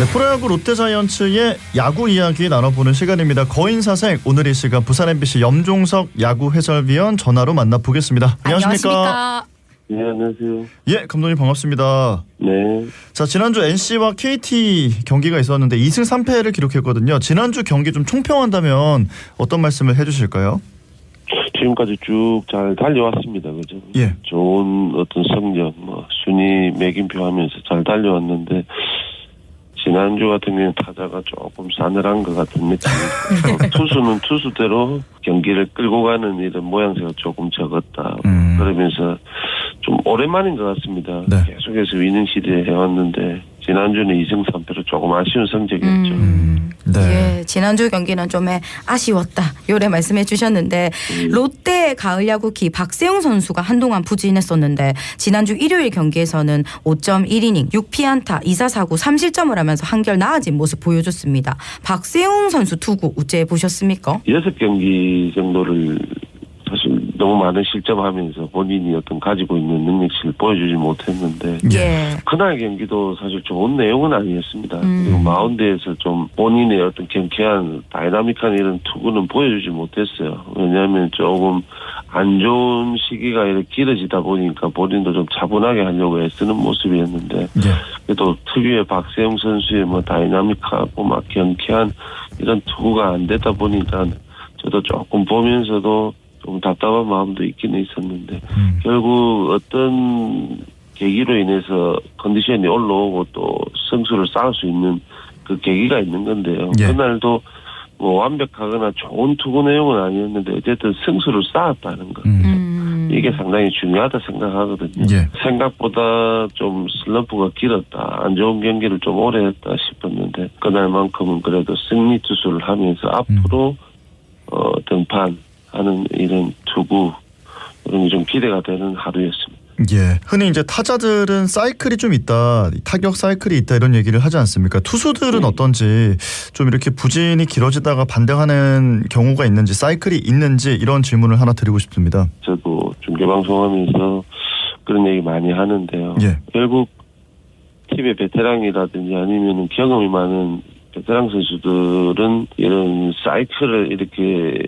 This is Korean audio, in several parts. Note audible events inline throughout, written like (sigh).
네, 프로야구 롯데자이언츠의 야구 이야기 나눠보는 시간입니다. 거인사색 오늘 이 시간 부산 MBC 염종석 야구 해설위원 전화로 만나보겠습니다. 안녕하십니까? 네, 안녕하세요. 예, 감독님 반갑습니다. 네. 자, 지난주 NC와 KT 경기가 있었는데 2승 3패를 기록했거든요. 지난주 경기 좀 총평한다면 어떤 말씀을 해주실까요? 지금까지 쭉 잘 달려왔습니다. 그죠? 예. 좋은 어떤 성적, 뭐, 순위 매김표 하면서 잘 달려왔는데, 지난주 같은 경우는 타자가 조금 싸늘한 것 같은 느낌이 (laughs) 투수는 투수대로 경기를 끌고 가는 이런 모양새가 조금 적었다. 음. 그러면서 좀 오랜만인 것 같습니다. 네. 계속해서 위닝 시대에 해왔는데, 지난주는 2승 3패로 조금 아쉬운 성적이었죠. 음, 네. 예, 지난주 경기는 좀 아쉬웠다. 요래 말씀해 주셨는데 롯데 가을 야구기 박세웅 선수가 한동안 부진했었는데 지난주 일요일 경기에서는 5.1이닝 6피안타 2사 사구 3실점을 하면서 한결 나아진 모습 보여줬습니다. 박세웅 선수 투구 어째 보셨습니까? 여섯 경기 정도를 사실 너무 많은 실점하면서 본인이 어떤 가지고 있는 능력치를 보여주지 못했는데 예. 그날 경기도 사실 좋은 내용은 아니었습니다. 음. 그리고 마운드에서 좀 본인의 어떤 경쾌한 다이나믹한 이런 투구는 보여주지 못했어요. 왜냐하면 조금 안 좋은 시기가 이렇게 길어지다 보니까 본인도 좀 차분하게 하려고 애쓰는 모습이었는데 예. 그래도 특유의 박세웅 선수의 뭐 다이나믹하고 막 경쾌한 이런 투구가 안 되다 보니까 저도 조금 보면서도 좀 답답한 마음도 있긴 있었는데 음. 결국 어떤 계기로 인해서 컨디션이 올라오고 또 승수를 쌓을 수 있는 그 계기가 있는 건데요. 예. 그날도 뭐 완벽하거나 좋은 투구 내용은 아니었는데 어쨌든 승수를 쌓았다는 것. 음. 음. 이게 상당히 중요하다 생각하거든요. 예. 생각보다 좀 슬럼프가 길었다. 안 좋은 경기를 좀 오래 했다 싶었는데 그날만큼은 그래도 승리 투수를 하면서 앞으로 어, 등판 하는 이런 투구 이런 게 좀 기대가 되는 하루였습니다. 예. 흔히 이제 타자들은 사이클이 좀 있다, 타격 사이클이 있다 이런 얘기를 하지 않습니까? 투수들은 네. 어떤지 좀 이렇게 부진이 길어지다가 반등하는 경우가 있는지 사이클이 있는지 이런 질문을 하나 드리고 싶습니다. 저도 중계방송하면서 그런 얘기 많이 하는데요. 예. 결국 팀의 베테랑이라든지 아니면 경험이 많은 베테랑 선수들은 이런 사이클을 이렇게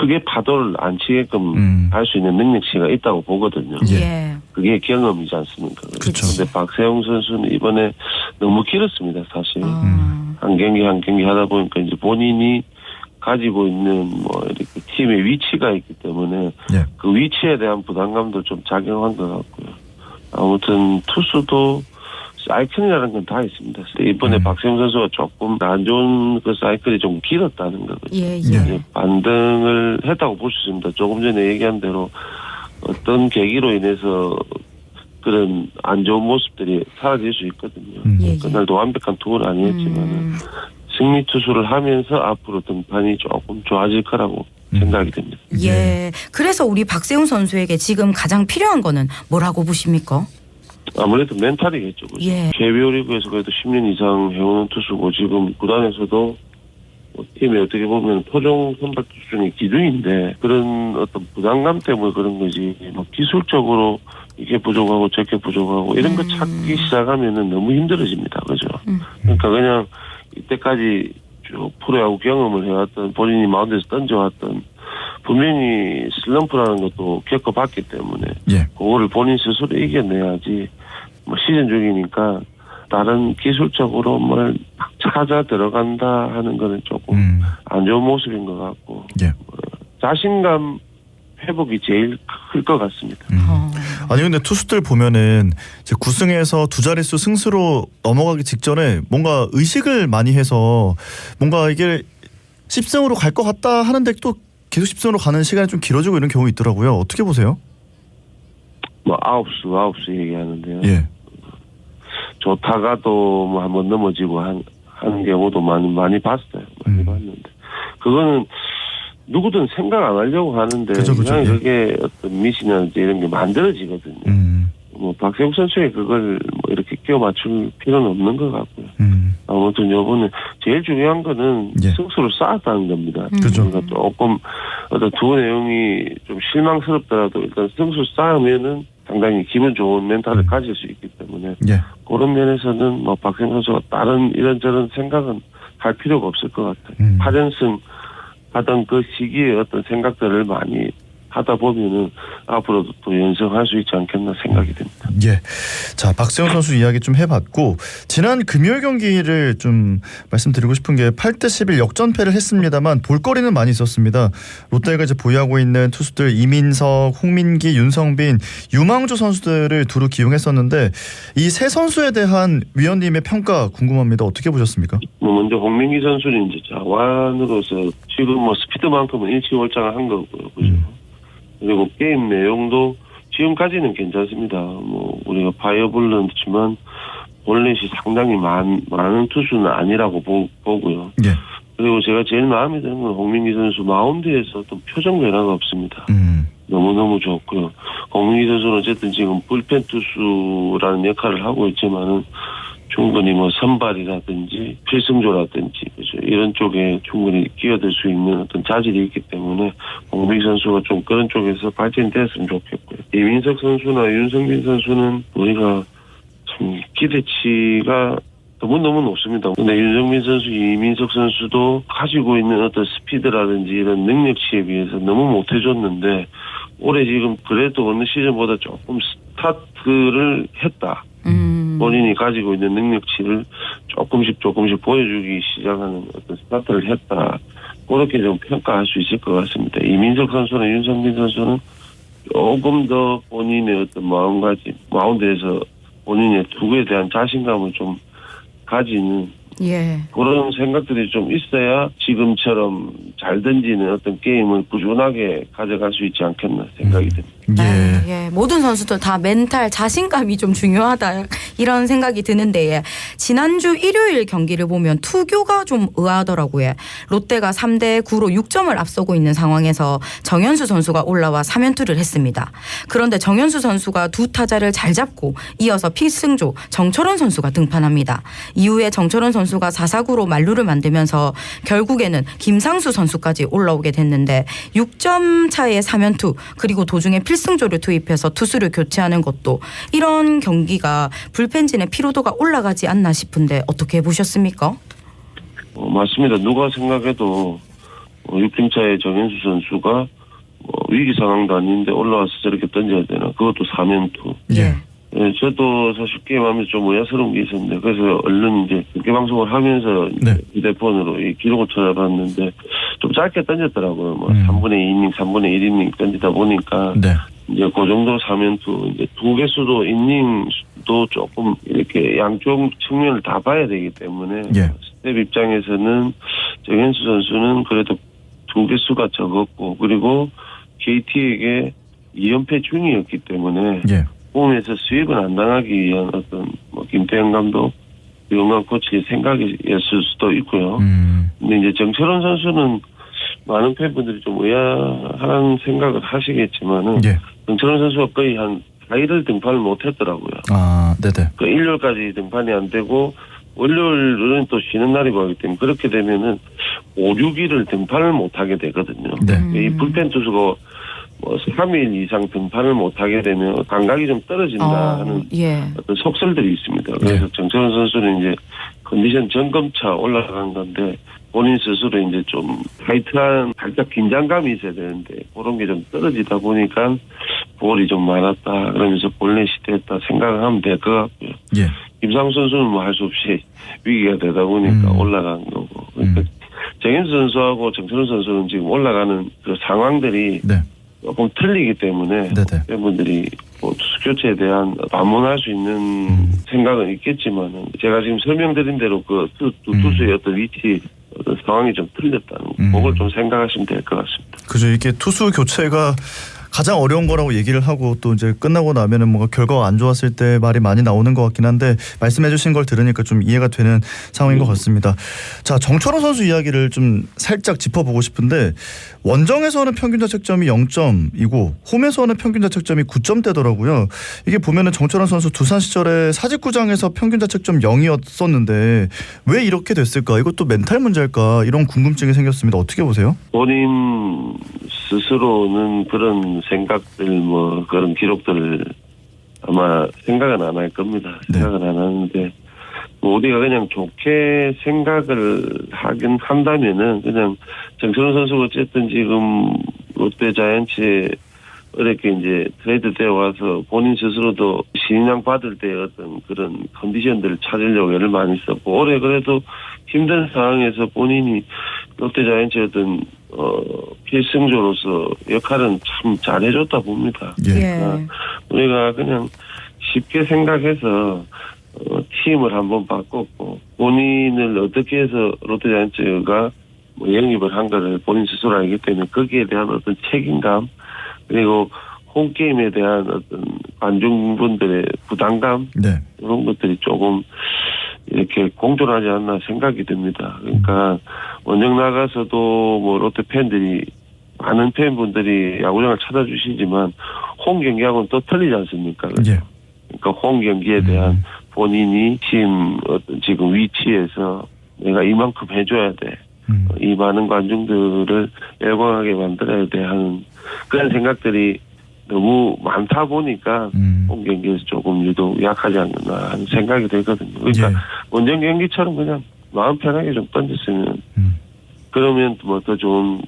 크게 파도를 안 치게끔 음. 할수 있는 능력치가 있다고 보거든요. 예. 예. 그게 경험이지 않습니까? 그쵸. 근데 박세웅 선수는 이번에 너무 길었습니다, 사실. 어. 한 경기 한 경기 하다 보니까 이제 본인이 가지고 있는 뭐 이렇게 팀의 위치가 있기 때문에 예. 그 위치에 대한 부담감도 좀 작용한 것 같고요. 아무튼 투수도 사이클이라는 건 다 있습니다. 이번에 음. 박세웅 선수가 조금 안 좋은 그 사이클이 좀 길었다는 거거든요. 예, 예. 이제 반등을 했다고 볼 수 있습니다. 조금 전에 얘기한 대로 어떤 계기로 인해서 그런 안 좋은 모습들이 사라질 수 있거든요. 음. 예, 예. 그날도 완벽한 투구는 아니었지만 음. 승리 투수를 하면서 앞으로 등판이 조금 좋아질 거라고 음. 생각이 됩니다. 예. 그래서 우리 박세웅 선수에게 지금 가장 필요한 거는 뭐라고 보십니까? 아무래도 멘탈이겠죠. 그죠? 예. KBO 리그에서 그래도 10년 이상 해오는 투수고 지금 구단에서도 뭐 팀이 어떻게 보면 토종 선발 투수 중에 기둥인데 그런 어떤 부담감 때문에 그런 거지 뭐 기술적으로 이게 부족하고 저게 부족하고 이런 거 음. 찾기 시작하면은 너무 힘들어집니다. 그죠? 음. 그러니까 그냥 이때까지 쭉 프로야구 경험을 해왔던 본인이 마운드에서 던져왔던 분명히 슬럼프라는 것도 겪어봤기 때문에 예. 그거를 본인 스스로 이겨내야지 뭐 시즌 중이니까 다른 기술적으로 뭘 찾아 들어간다 하는 거는 조금 음. 안 좋은 모습인 것 같고 예. 자신감 회복이 제일 클 것 같습니다. 음. 어. 아니 근데 투수들 보면은 이제 9승에서 두 자릿수 승수로 넘어가기 직전에 뭔가 의식을 많이 해서 뭔가 이게 10승으로 갈 것 같다 하는데 또 계속 10승으로 가는 시간이 좀 길어지고 이런 경우 있더라고요. 어떻게 보세요? 뭐 아홉 수 아홉 수 얘기하는데요. 예. 좋다가 또 뭐 한번 넘어지고 한, 하는 경우도 많이 많이 봤어요. 많이 음. 봤는데 그거는 누구든 생각 안 하려고 하는데 그죠, 그죠. 그냥 예. 그게 어떤 미신이라든지 이런 게 만들어지거든요. 음. 뭐 박세욱 선수에 그걸 뭐 이렇게 끼워 맞출 필요는 없는 것 같고요. 음. 아무튼 요번에 제일 중요한 거는 예. 승수를 쌓았다는 겁니다. 음. 그죠. 그러니까 조금 어떤 두 내용이 좀 실망스럽더라도 일단 승수 쌓으면은 상당히 기분 좋은 멘탈을 음. 가질 수 있기 때문에 예. 그런 면에서는 뭐 박세웅 선수가 다른 이런저런 생각은 할 필요가 없을 것 같아요. 음. 8연승 하던 그 시기에 어떤 생각들을 많이 하다 보면은 앞으로도 또 연승할 수 있지 않겠나 생각이 듭니다. 예. 자, 박세웅 선수 이야기 좀 해봤고 지난 금요일 경기를 좀 말씀드리고 싶은 게 8대 11 역전패를 했습니다만 볼거리는 많이 있었습니다. 롯데가 이제 보유하고 있는 투수들 이민석, 홍민기, 윤성빈, 유망주 선수들을 두루 기용했었는데 이 세 선수에 대한 위원님의 평가 궁금합니다. 어떻게 보셨습니까? 뭐 먼저 홍민기 선수는 이제 자완으로서 지금 뭐 스피드만큼은 일치월장한 거고요. 그죠? 음. 그리고 게임 내용도 지금까지는 괜찮습니다. 뭐 우리가 바이어블런지만 볼넷이 상당히 많, 많은 투수는 아니라고 보, 보고요. 예. 그리고 제가 제일 마음에 드는 건 홍민기 선수 마운드에서 어떤 표정 변화가 없습니다. 음. 너무너무 좋고요. 홍민기 선수는 어쨌든 지금 불펜 투수라는 역할을 하고 있지만은 충분히 뭐 선발이라든지 필승조라든지 그죠 이런 쪽에 충분히 끼어들 수 있는 어떤 자질이 있기 때문에 홍민기 선수가 좀 그런 쪽에서 발전됐으면 좋겠고요. 이민석 선수나 윤성빈 선수는 우리가 참 기대치가 너무너무 높습니다. 근데 윤성민 선수, 이민석 선수도 가지고 있는 어떤 스피드라든지 이런 능력치에 비해서 너무 못해줬는데 올해 지금 그래도 어느 시즌보다 조금 스타트를 했다. 음. 본인이 가지고 있는 능력치를 조금씩 조금씩 보여주기 시작하는 어떤 스타트를 했다. 그렇게 좀 평가할 수 있을 것 같습니다. 이민석 선수나 윤성민 선수는 조금 더 본인의 어떤 마음가짐, 마운드에서 본인의 투구에 대한 자신감을 좀 가지는 예. 그런 생각들이 좀 있어야 지금처럼 잘 던지는 어떤 게임을 꾸준하게 가져갈 수 있지 않겠나 생각이 듭니다. 예. 아, 예. 모든 선수들 다 멘탈 자신감이 좀 중요하다 (laughs) 이런 생각이 드는데 예. 지난주 일요일 경기를 보면 투교가 좀 의아하더라고요. 롯데가 3대 9로 6점을 앞서고 있는 상황에서 정현수 선수가 올라와 3연투를 했습니다. 그런데 정현수 선수가 두 타자를 잘 잡고 이어서 필승조 정철원 선수가 등판합니다. 이후에 정철원 선수가 4사구로 만루를 만들면서 결국에는 김상수 선수 까지 올라오게 됐는데 6점 차의 3연투 그리고 도중에 필승조를 투입해서 투수를 교체하는 것도 이런 경기가 불펜진의 피로도가 올라가지 않나 싶은데 어떻게 보셨습니까? 어, 맞습니다. 누가 생각해도 어, 6팀차의 정현수 선수가 뭐 위기 상황도 아닌데 올라와서 저렇게 던져야 되나 그것도 3연투. 예. 예, 저도 사실 게임하면서 좀 의아스러운 게 있었는데 그래서 얼른 이제 국회 방송을 하면서 네. 휴대폰으로 이 기록을 찾아봤는데 좀 짧게 던졌더라고요. 뭐 음. 3분의 2이닝, 3분의 1이닝 던지다 보니까 네. 이제 그 정도 사면투 이제 두 개수도 이닝도 조금 이렇게 양쪽 측면을 다 봐야 되기 때문에 예. 스텝 입장에서는 정현수 선수는 그래도 두 개수가 적었고 그리고 KT에게 2연패 중이었기 때문에 예. 홈에서 수입을 안 당하기 위한 어떤 뭐 김태형 감독, 유영관 코치의 생각이었을 수도 있고요. 음. 근데 이제 정철원 선수는 많은 팬분들이 좀 의아한 생각을 하시겠지만은 예. 정철원 선수가 거의 한 4일을 등판을 못했더라고요. 아, 네네. 그 일요일까지 등판이 안 되고 월요일은 또 쉬는 날이고 하기 때문에 그렇게 되면은 5, 6일을 등판을 못하게 되거든요. 네. 음. 이 불펜 투수가 뭐 3일 이상 등판을 못하게 되면 감각이 좀 떨어진다 하는 어, 예. 어떤 속설들이 있습니다. 그래서 네. 정철원 선수는 이제 컨디션 점검차 올라간 건데 본인 스스로 이제 좀 타이트한 살짝 긴장감이 있어야 되는데 그런 게 좀 떨어지다 보니까 볼이 좀 많았다 그러면서 볼넷이 됐다 생각을 하면 될 것 같고요. 예. 김상우 선수는 뭐 할 수 없이 위기가 되다 보니까 음. 올라간 거고. 그러니까 음. 정현수 선수하고 정철원 선수는 지금 올라가는 그 상황들이 네. 조금 틀리기 때문에 네네. 팬분들이 뭐 투수 교체에 대한 반문할 수 있는 음. 생각은 있겠지만은 제가 지금 설명드린 대로 그 투, 두 음. 투수의 어떤 위치 어떤 상황이 좀 틀렸다는 음. 그걸 좀 생각하시면 될 것 같습니다. 그죠. 이게 투수 교체가 가장 어려운 거라고 얘기를 하고 또 이제 끝나고 나면은 뭔가 결과가 안 좋았을 때 말이 많이 나오는 것 같긴 한데 말씀해 주신 걸 들으니까 좀 이해가 되는 상황인 것 같습니다. 자 정철호 선수 이야기를 좀 살짝 짚어보고 싶은데 원정에서는 평균 자책점이 0점이고 홈에서는 평균 자책점이 9점대더라고요. 이게 보면은 정철원 선수 두산 시절에 사직구장에서 평균 자책점 0이었었는데 왜 이렇게 됐을까? 이것도 멘탈 문제일까? 이런 궁금증이 생겼습니다. 어떻게 보세요? 본인 스스로는 그런 생각들 뭐 그런 기록들을 아마 생각은 안 할 겁니다. 네. 생각은 안 하는데 뭐 우리가 그냥 좋게 생각을 하긴 한다면은 그냥 정철훈 선수가 어쨌든 지금 롯데 자이언츠에 어렵게 이제 트레이드 되어 와서 본인 스스로도 신인왕 받을 때 어떤 그런 컨디션들을 찾으려고 애를 많이 썼고 올해 그래도 힘든 상황에서 본인이 롯데 자이언츠의 어떤 어 필승조로서 역할은 참 잘해줬다 봅니다. 예. 예. 우리가 그냥 쉽게 생각해서 어, 팀을 한번 바꿨고 본인을 어떻게 해서 롯데자이언츠가 뭐 영입을 한 거를 본인 스스로 알기 때문에 거기에 대한 어떤 책임감 그리고 홈게임에 대한 어떤 관중분들의 부담감 네. 이런 것들이 조금 이렇게 공존하지 않나 생각이 듭니다. 그러니까 원정 나가서도 뭐 롯데 팬들이 많은 팬분들이 야구장을 찾아주시지만 홈 경기하고는 또 틀리지 않습니까? 예. 그러니까 홈 경기에 대한 음. 본인이 팀 어떤 지금 위치에서 내가 이만큼 해줘야 돼. 음. 이 많은 관중들을 열광하게 만들어야 돼 하는 그런 생각들이 너무 많다 보니까 음. 홈 경기에서 조금 유독 약하지 않나 하는 생각이 들거든요. 그러니까 예. 원정 경기처럼 그냥 마음 편하게 좀 던졌으면 음. 그러면 뭐 더 좋은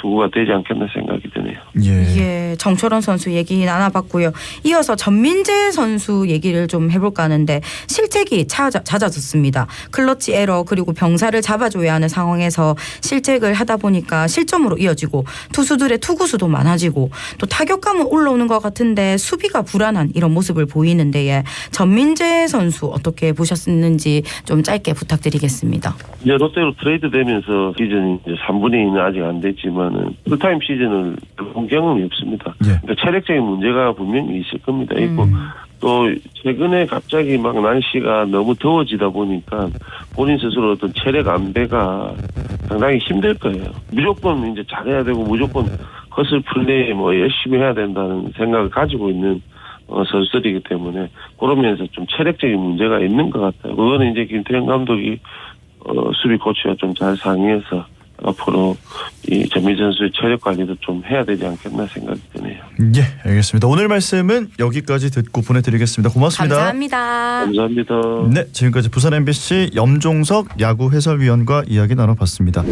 투구가 되지 않겠나 생각이 드네요. 예. 예, 정철원 선수 얘기 나눠봤고요. 이어서 전민재 선수 얘기를 좀 해볼까 하는데 실책이 찾아, 잦아졌습니다. 클러치 에러 그리고 병사를 잡아줘야 하는 상황에서 실책을 하다 보니까 실점으로 이어지고 투수들의 투구수도 많아지고 또 타격감은 올라오는 것 같은데 수비가 불안한 이런 모습을 보이는데 예. 전민재 선수 어떻게 보셨는지 좀 짧게 부탁드리겠습니다. 이제 롯데로 트레이드 되면서 이제 3분의 2는 아직 안 됐지만 은 풀타임 시즌을 본 경험이 없습니다. 예. 그러니까 체력적인 문제가 분명히 있을 겁니다. 있고 음. 또 최근에 갑자기 막 날씨가 너무 더워지다 보니까 본인 스스로 어떤 체력 안배가 상당히 힘들 거예요. 무조건 이제 잘해야 되고 무조건 헛을 플레이 뭐 열심히 해야 된다는 생각을 가지고 있는 어, 선수들이기 때문에 그런 면에서 좀 체력적인 문제가 있는 것 같아요. 그거는 이제 김태형 감독이 어, 수비 코치와 좀 잘 상의해서 앞으로 이 전민 선수의 체력 관리도 좀 해야 되지 않겠나 생각이 드네요. 예, 알겠습니다. 오늘 말씀은 여기까지 듣고 보내드리겠습니다. 고맙습니다. 감사합니다. 감사합니다. 네, 지금까지 부산 MBC 염종석 야구 해설위원과 이야기 나눠봤습니다.